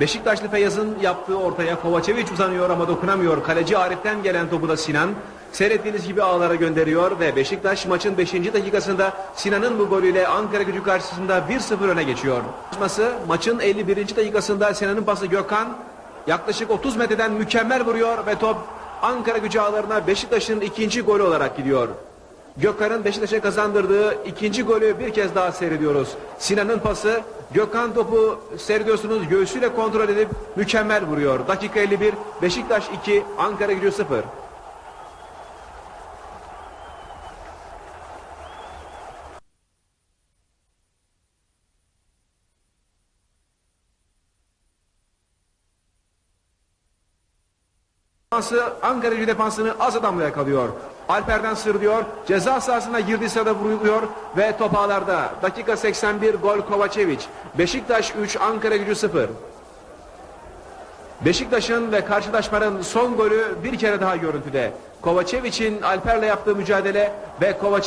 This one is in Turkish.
Beşiktaşlı Feyyaz'ın yaptığı ortaya Kovacevic uzanıyor ama dokunamıyor. Kaleci Arif'ten gelen topu da Sinan. Seyrettiğiniz gibi ağlara gönderiyor ve Beşiktaş maçın 5. dakikasında Sinan'ın bu golüyle Ankara gücü karşısında 1-0 öne geçiyor. Maçın 51. dakikasında Sinan'ın pası Gökhan yaklaşık 30 metreden mükemmel vuruyor ve top Ankara gücü ağlarına Beşiktaş'ın ikinci golü olarak gidiyor. Gökhan'ın Beşiktaş'a kazandırdığı ikinci golü bir kez daha seyrediyoruz. Sinan'ın pası, Gökhan topu seyrediyorsunuz göğsüyle kontrol edip mükemmel vuruyor. Dakika 51, Beşiktaş 2, Ankara gücü 0. Defansı Ankara gücü defansını az adamla yakalıyor. Alper'den sırdıyor. Ceza sahasına girdiği sırada vuruluyor ve top ağlarda. Dakika 81 gol Kovacevic. Beşiktaş 3 Ankara gücü 0. Beşiktaş'ın ve karşılaşmanın son golü bir kere daha görüntüde. Kovacevic'in Alper'le yaptığı mücadele ve Kovacevic